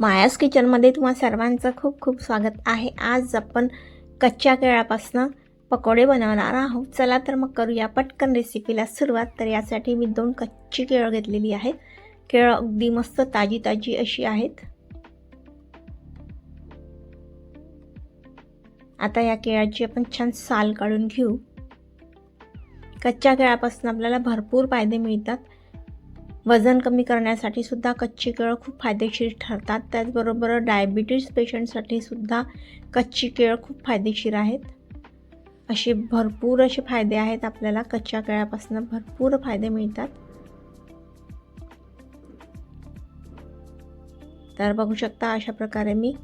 मायास किचनमध्ये तुम्हा सर्वांचं खूप खूप स्वागत आहे. आज आपण कच्च्या केळापासनं पकोडे बनवणार आहोत. चला तर मग करूया पटकन रेसिपीला सुरुवात. तर यासाठी मी दोन कच्ची केळं घेतलेली आहेत. केळं अगदी मस्त ताजी ताजी अशी आहेत. आता या केळाची आपण छान साल काढून घेऊ. कच्च्या केळापासून आपल्याला भरपूर फायदे मिळतात. वजन कमी करण्यासाठी सुद्धा कच्ची केळं खूप फायदेशीर ठरतात. त्याचबरोबर डायबिटीज पेशंटसाठी सुद्धा कच्ची केळं खूप फायदेशीर आहेत. असे भरपूर असे फायदे आहेत आपल्याला. कच्च्या केळ्यापासून भरपूर फायदे मिळतात. तर बघू शकता अशा प्रकारे मी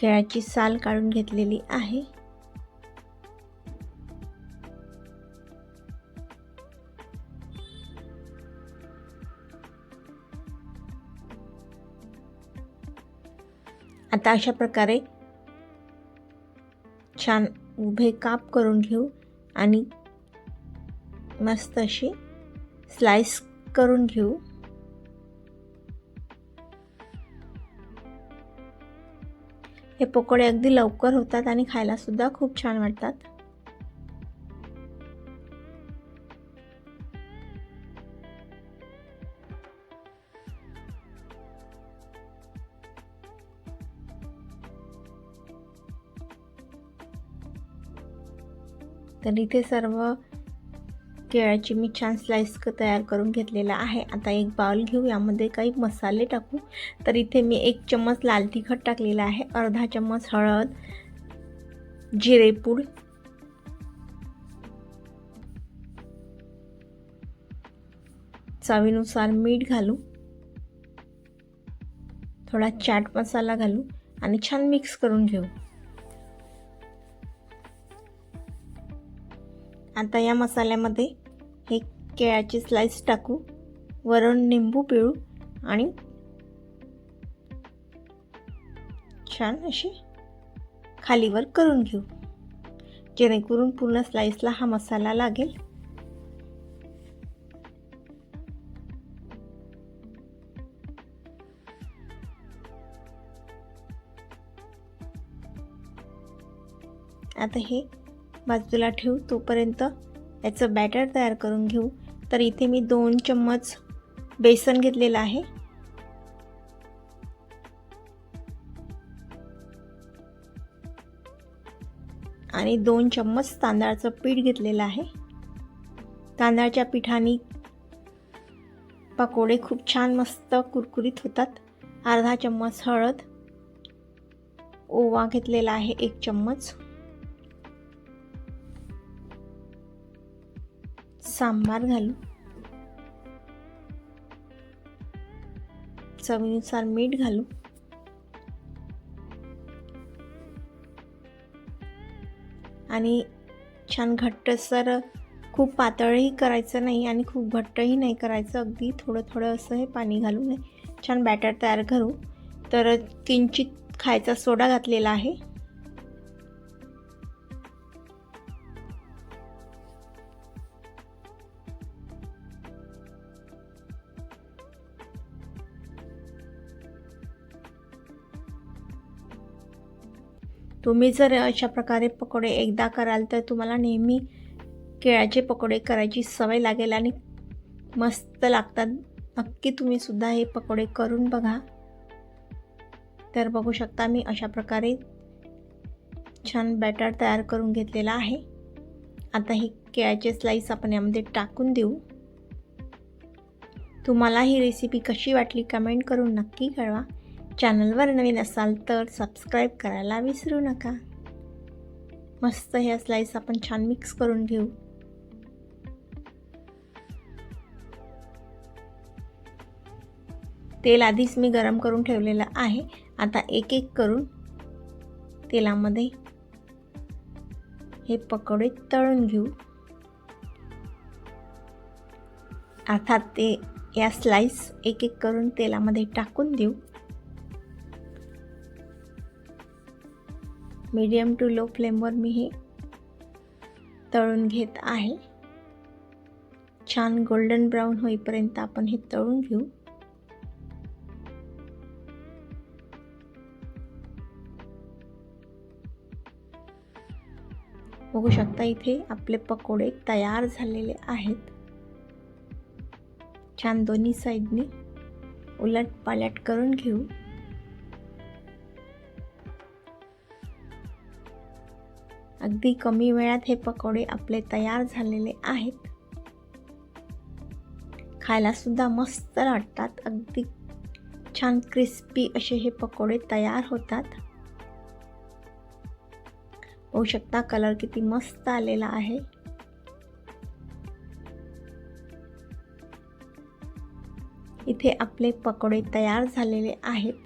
केळ्याची साल काढून घेतलेली आहे. आता अशा प्रकारे छान उभे काप करून घेऊ आणि मस्त अशी स्लाइस करून घेऊ. हे पकोडे अगदी लवकर होतात आणि खायला सुद्धा खूप छान वाटतात. तर इथे सर्व केळ्याची मी छान स्लाइस तयार करून घेतलेला आहे. आता एक बाउल घेऊ यामध्ये काही मसाले टाकू. तर इथे मी एक चम्मच लाल तिखट टाकलेला आहे अर्धा चम्मच हळद जिरेपूड चवीनुसार मीठ घालू थोडा चाट मसाला घालू आणि छान मिक्स करून घेऊ. आता या मसाल्यामध्ये हे केळ्याची स्लाइस टाकू वरण निंबू पिळू आणि छान अशी खालीवर करून घेऊ. जेणेकरून पूर्ण स्लाइसला हा मसाला लागेल. आता हे बाजूला ठेवू तोपर्यंत याचं बॅटर तयार करून घेऊ. तर इथे मी दोन चम्मच बेसन घेतलेलं आहे. आणि दोन चम्मच तांदळाचं पीठ घेतलेलं आहे. तांदळाच्या पिठाने पकोडे खूप छान मस्त कुरकुरीत होतात. अर्धा चम्मच हळद. ओवा घेतलेला आहे एक चम्मच. सांबार घालू. चवीनुसार मीठ घालू. आणि छान घट्टसर खूप पातळही करायचं नाही आणि खूप घट्टही नाही करायचं. अगदी थोडं थोडं असं हे पाणी घालून छान बॅटर तयार करू. तर किंचित खायचा सोडा घातलेला आहे. तुम्ही जर अशा प्रकारे पकोडे एकदा कराल तर तुम्हाला नेहमी केळ्याचे पकोडे करायची सवय लागेल आणि मस्त लागतात. नक्की तुम्ही सुद्धा हे पकोडे करून बघा. तर बघू शकता मी अशा प्रकारे छान बॅटर तयार करून घेतलेला आहे. आता हे केळ्याचे स्लाईस आपण यामध्ये टाकून देऊ. तुम्हाला ही रेसिपी कशी वाटली कमेंट करून नक्की कळवा. चॅनलवर नवीन असाल तर सबस्क्राईब करायला विसरू नका. मस्त ह्या स्लाईस आपण छान मिक्स करून घेऊ. तेल आधीच मी गरम करून ठेवलेलं आहे. आता एक एक करून तेलामध्ये हे पकोडे तळून घेऊ. अर्थात ते या स्लाईस एक एक करून तेलामध्ये टाकून देऊ. मीडियम टू लो फ्लेमवर मी हे तळून घेत आहे. छान गोल्डन ब्राऊन होईपर्यंत आपण हे तळून घेऊ. बघू शकता इथे आपले पकोडे तयार झालेले आहेत. छान दोन्ही साईडनी उलट पालट करून घेऊ. अगदी कमी वेळात हे पकोडे आपले तयार झालेले आहेत. खायला सुद्धा मस्त वाटतात. अगदी छान क्रिस्पी असे हे पकोडे तयार होतात. होऊ शकता कलर किती मस्त आलेला आहे. इथे आपले पकोडे तयार झालेले आहेत.